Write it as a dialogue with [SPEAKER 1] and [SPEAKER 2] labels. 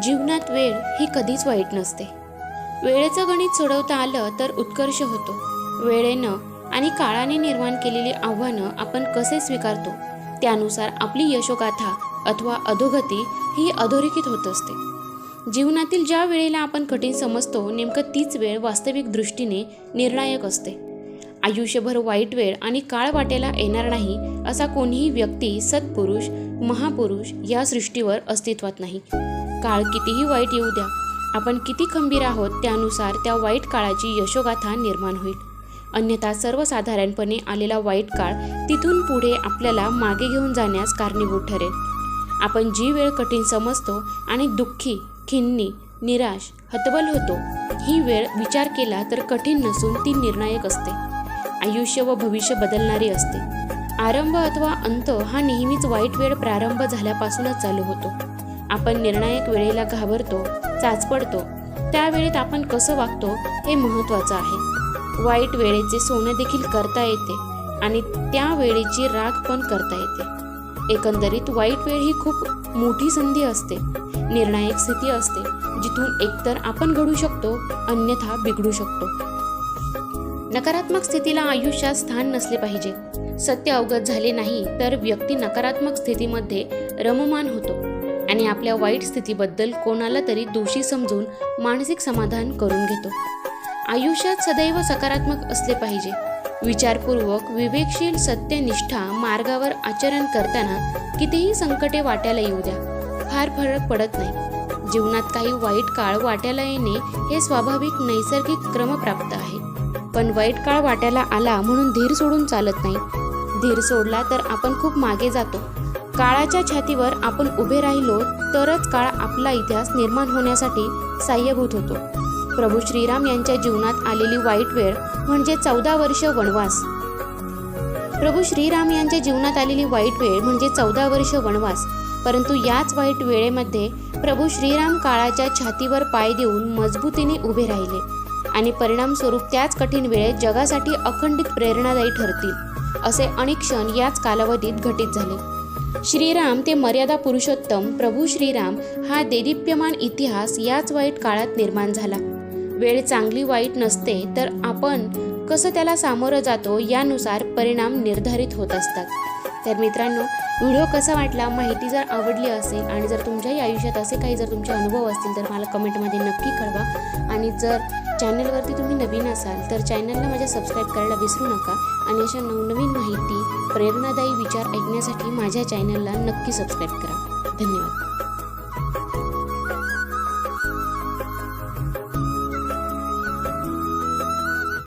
[SPEAKER 1] जीवनात वेळ ही कधीच वाईट नसते. वेळेचं गणित सोडवता आलं तर उत्कर्ष होतो. वेळेनं आणि काळाने निर्माण केलेली आव्हानं आपण कसे स्वीकारतो? त्यानुसार आपली यशोगाथा अथवा अधोगती ही अधोरेखित होत असते. जीवनातील ज्या वेळेला आपण कठीण समजतो नेमकं तीच वेळ वास्तविक दृष्टीने निर्णायक असते. आयुष्यभर वाईट वेळ आणि काळ वाटेला येणार नाही असा कोणीही व्यक्ती सत्पुरुष महापुरुष या सृष्टीवर अस्तित्वात नाही. काळ कितीही वाईट येऊ द्या आपण किती खंबीर आहोत त्यानुसार त्या वाईट काळाची यशोगाथा निर्माण होईल. अन्यथा सर्वसाधारणपणे आलेला वाईट काळ तिथून पुढे आपल्याला मागे घेऊन जाण्यास कारणीभूत ठरेल. आपण जी वेळ कठीण समजतो आणि दुःखी खिन्नी निराश हतबल होतो ही वेळ विचार केला तर कठीण नसून ती निर्णायक असते. आयुष्य व भविष्य बदलणारी असते. आरंभ अथवा अंत हा नेहमीच वाईट वेळ प्रारंभ झाल्यापासूनच चालू होतो. आपण निर्णायक वेळेला घाबरतो चाचपडतो त्यावेळेत आपण कसं वागतो हे महत्त्वाचं आहे. वाईट वेळेचे सोनं देखील करता येते आणि त्या वेळेची राग पण करता येते. एकंदरीत वाईट वेळ ही खूप मोठी संधी असते निर्णायक स्थिती असते जिथून एकतर आपण घडू शकतो अन्यथा बिघडू शकतो. नकारात्मक स्थितीला आयुष्यात स्थान नसले पाहिजे. सत्य अवगत झाले नाही तर व्यक्ती नकारात्मक स्थितीमध्ये रममान होतो. आणि आपल्या वाईट स्थितीबद्दल कोणाला तरी दोषी समजून मानसिक समाधान करून घेतो. आयुष्यात सदैव सकारात्मक असले पाहिजे. विचारपूर्वक विवेकशील सत्यनिष्ठा मार्गावर आचरण करताना कितीही संकटे वाट्याला येऊ द्या. फार फरक पडत नाही. जीवनात काही वाईट काळ वाट्याला येणे हे स्वाभाविक नैसर्गिक क्रमप्राप्त आहे. पण वाईट काळ वाट्याला आला म्हणून धीर सोडून चालत नाही. धीर सोडला तर आपण खूप मागे जातो. काळाच्या छातीवर आपण उभे राहिलो तरच काळ आपला इतिहास निर्माण होण्यासाठी साह्यभूत होतो. प्रभू श्रीराम यांच्या जीवनात आलेली वाईट वेळ म्हणजे चौदा वर्ष वनवास. प्रभू श्रीराम यांच्या जीवनात आलेली वाईट वेळ म्हणजे चौदा वर्ष वनवास. परंतु याच वाईट वेळेमध्ये प्रभू श्रीराम काळाच्या छातीवर पाय देऊन मजबूतीने उभे राहिले आणि परिणामस्वरूप त्याच कठीण वेळेत जगासाठी अखंडित प्रेरणादायी ठरतील असे अनेक क्षण याच कालावधीत घटित झाले. श्रीराम ते मर्यादा पुरुषोत्तम प्रभू श्रीराम हा देदीप्यमान इतिहास याच वाईट काळात निर्माण झाला. वेळ चांगली वाईट नसते तर आपण कसं त्याला सामोरं जातो यानुसार परिणाम निर्धारित होत असतात. तर मित्रांनो व्हिडिओ कसा वाटला माहिती जर आवडली असेल आणि जर तुमच्याही आयुष्यात असे काही जर तुमचे अनुभव असतील तर मला कमेंटमध्ये नक्की कळवा. आणि जर चॅनलवरती तुम्ही नवीन असाल तर चॅनलला माझ्या सबस्क्राईब करायला विसरू नका. आणि अशा नवनवीन माहिती प्रेरणादायी विचार ऐकण्यासाठी माझ्या चॅनलला नक्की सबस्क्राईब करा. धन्यवाद.